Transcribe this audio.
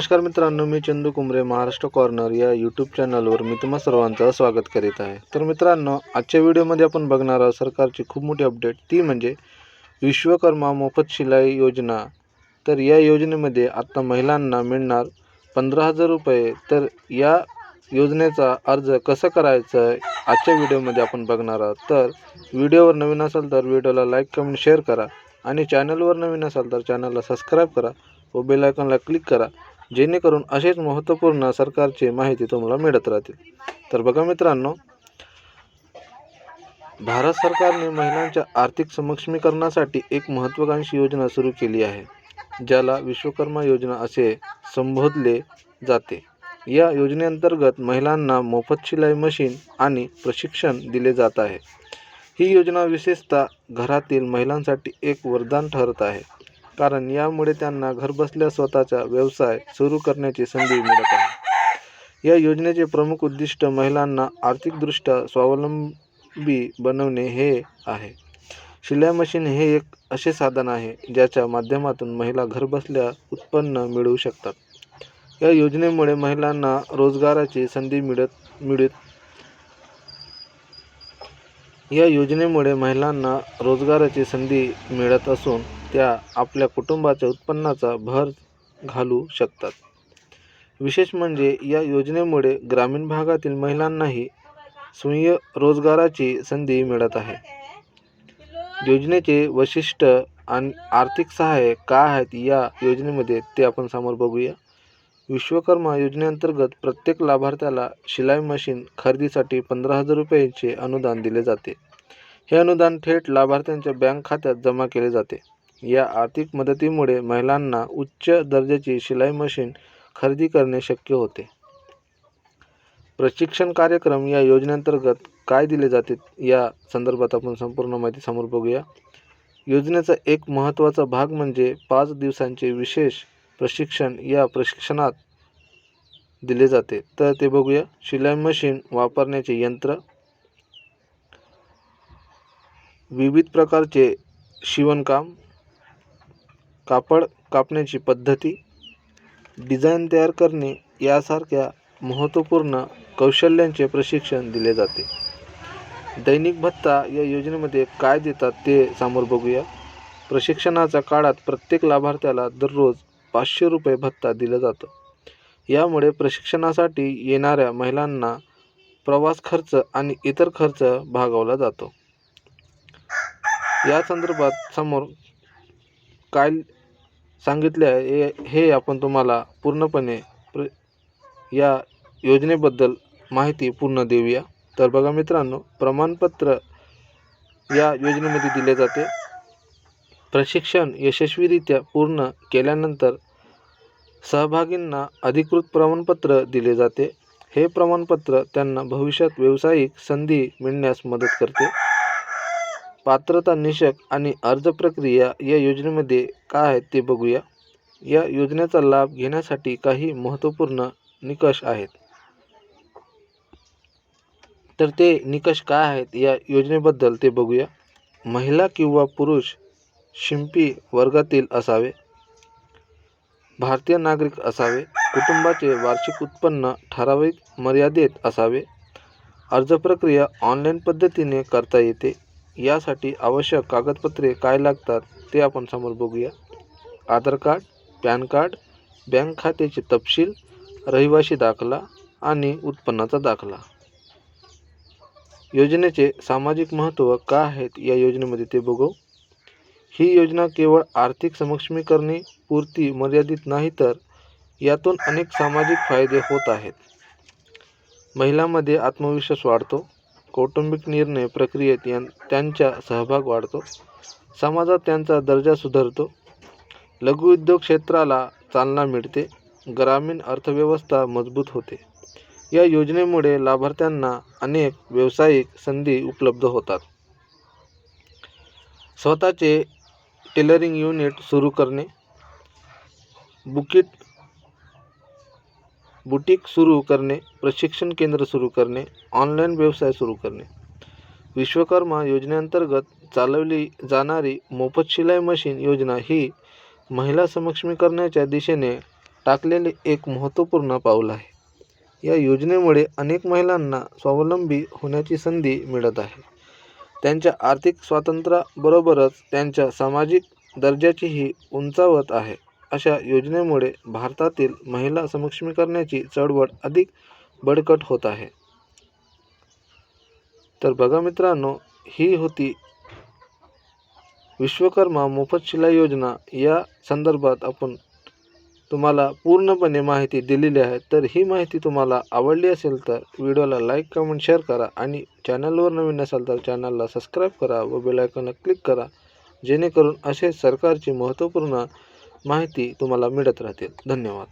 नमस्कार मित्रांनो मी चंदू कुंबरे महाराष्ट्र कॉर्नर या यूट्यूब चॅनलवर मी तुम्हा सर्वांचं स्वागत करीत आहे. तर मित्रांनो आजच्या व्हिडिओमध्ये आपण बघणार आहोत सरकारची खूप मोठी अपडेट ती म्हणजे विश्वकर्मा मोफत शिलाई योजना. तर या योजनेमध्ये आत्ता महिलांना मिळणार पंधरा हजार रुपये. तर या योजनेचा अर्ज कसं करायचं आहे आजच्या व्हिडिओमध्ये आपण बघणार आहोत. तर व्हिडिओवर नवीन असाल तर व्हिडिओला लाईक कमेंट शेअर करा. आणि चॅनलवर नवीन असाल तर चॅनलला सबस्क्राईब करा. व बेल आयकॉनला क्लिक करा. जेणेकरून असेच महत्त्वपूर्ण सरकारची माहिती तुम्हाला मिळत राहतील. तर बघा मित्रांनो भारत सरकारने महिलांच्या आर्थिक सक्षमीकरणासाठी एक महत्त्वाकांक्षी योजना सुरू केली आहे ज्याला विश्वकर्मा योजना असे संबोधले जाते. या योजनेअंतर्गत महिलांना मोफत शिलाई मशीन आणि प्रशिक्षण दिले जात आहे. ही योजना विशेषतः घरातील महिलांसाठी एक वरदान ठरत आहे. कारण यामुळे त्यांना घरबसल्या स्वतःचा व्यवसाय सुरू करण्याची संधी मिळत आहे. या योजनेचे प्रमुख उद्दिष्ट महिलांना आर्थिकदृष्ट्या स्वावलंबी बनवणे हे आहे. शिलाई मशीन हे एक असे साधन आहे ज्याच्या माध्यमातून महिला घरबसल्या उत्पन्न मिळवू शकतात. या योजनेमुळे महिलांना रोजगाराची संधी मिळत मिळत या योजनेमुळे महिलांना रोजगाराची संधी मिळत असून त्या आपल्या कुटुंबाच्या उत्पन्नाचा भर घालू शकतात. विशेष म्हणजे या योजनेमुळे ग्रामीण भागातील महिलांनाही स्वयं रोजगाराची संधी मिळत आहे. योजनेचे वैशिष्ट्य आणि आर्थिक सहाय्य काय आहेत या योजनेमध्ये ते आपण समोर बघूया. विश्वकर्मा योजनेअंतर्गत प्रत्येक लाभार्थ्याला शिलाई मशीन खरेदीसाठी पंधरा हजार रुपयांचे अनुदान दिले जाते. हे अनुदान थेट लाभार्थ्यांच्या बँक खात्यात जमा केले जाते. या आर्थिक मदतीमुळे महिलांना उच्च दर्जाची शिलाई मशीन खरेदी करणे शक्य होते. प्रशिक्षण कार्यक्रम या योजनेअंतर्गत काय दिले जाते या संदर्भात आपण संपूर्ण माहिती समोर बघूया. योजनेचा एक महत्त्वाचा भाग म्हणजे पाच दिवसांचे विशेष प्रशिक्षण या प्रशिक्षणात दिले जाते. तर ते बघूया. शिलाई मशीन वापरण्याचे यंत्र. विविध प्रकारचे शिवणकाम. कापड कापण्याची पद्धती डिझाईन तयार करणे यासारख्या महत्त्वपूर्ण कौशल्यांचे प्रशिक्षण दिले जाते. दैनिक भत्ता या योजनेमध्ये काय देतात ते समोर बघूया. प्रशिक्षणाच्या काळात प्रत्येक लाभार्थ्याला दररोज पाचशे रुपये भत्ता दिला जातो. यामुळे प्रशिक्षणासाठी येणाऱ्या महिलांना प्रवास खर्च आणि इतर खर्च भागवला जातो. या संदर्भात समोर काय सांगितले आहे. हे- हे आपण तुम्हाला पूर्णपणे प्र या योजनेबद्दल माहिती पूर्ण देऊया. तर बघा मित्रांनो प्रमाणपत्र या योजनेमध्ये दिले जाते. प्रशिक्षण यशस्वीरित्या पूर्ण केल्यानंतर सहभागींना अधिकृत प्रमाणपत्र दिले जाते. हे प्रमाणपत्र त्यांना भविष्यात व्यावसायिक संधी मिळण्यास मदत करते. पात्रता निकष आणि अर्ज प्रक्रिया या योजनेमध्ये काय आहेत ते बघूया. या योजनेचा लाभ घेण्यासाठी काही महत्त्वपूर्ण निकष आहेत. तर ते निकष काय आहेत या योजनेबद्दल ते बघूया. महिला किंवा पुरुष शिंपी वर्गातील असावे. भारतीय नागरिक असावे. कुटुंबाचे वार्षिक उत्पन्न ठराविक मर्यादेत असावे. अर्ज प्रक्रिया ऑनलाईन पद्धतीने करता येते. यासाठी आवश्यक कागदपत्रे काय लागतात ते आपण समोर बघूया. Aadhaar card PAN card bank खात्याचे तपशील रहिवासी दाखला आणि उत्पन्नाचा दाखला. योजनेचे सामाजिक महत्त्व का आहेत या योजनेमध्ये ते बघू. ही योजना केवळ आर्थिक सक्षमीकरणे पुरती मर्यादित नाही तर यातून अनेक सामाजिक फायदे होत आहेत. महिलांमध्ये आत्मविश्वास वाढतो. कौटुंबिक निर्णय प्रक्रियेत यां त्यांचा सहभाग वाढतो. समाजात त्यांचा दर्जा सुधारतो. लघुउद्योग क्षेत्राला चालना मिळते. ग्रामीण अर्थव्यवस्था मजबूत होते. या योजनेमुळे लाभार्थ्यांना अनेक व्यावसायिक संधी उपलब्ध होतात. स्वतःचे टेलरिंग युनिट सुरू करणे. बुकिट बुटीक सुरू करणे प्रशिक्षण केंद्र सुरू करणे ऑनलाईन व्यवसाय सुरू करणे. विश्वकर्मा योजनेअंतर्गत चालवली जाणारी मोफत शिलाई मशीन योजना ही महिला सक्षमीकरणाच्या दिशेने टाकलेले एक महत्त्वपूर्ण पाऊल आहे. या योजनेमुळे अनेक महिलांना स्वावलंबी होण्याची संधी मिळत आहे. त्यांच्या आर्थिक स्वातंत्र्याबरोबरच त्यांच्या सामाजिक दर्जाचीही उंचावत आहे. अशा योजनेमुळे भारतातील महिला सक्षमीकरणाची चळवळ अधिक बळकट होत आहे. तर बघा मित्रांनो ही होती विश्वकर्मा मोफत शिलाई योजना. या संदर्भात आपण तुम्हाला पूर्णपणे माहिती दिलेली आहे. तर ही माहिती तुम्हाला आवडली असेल तर व्हिडिओला लाईक कमेंट शेअर करा आणि चॅनलवर नवीन असाल तर चॅनलला सबस्क्राईब करा व बेल क्लिक करा जेणेकरून असे सरकारची महत्त्वपूर्ण माहिती तुम्हाला मिळत राहतील. धन्यवाद.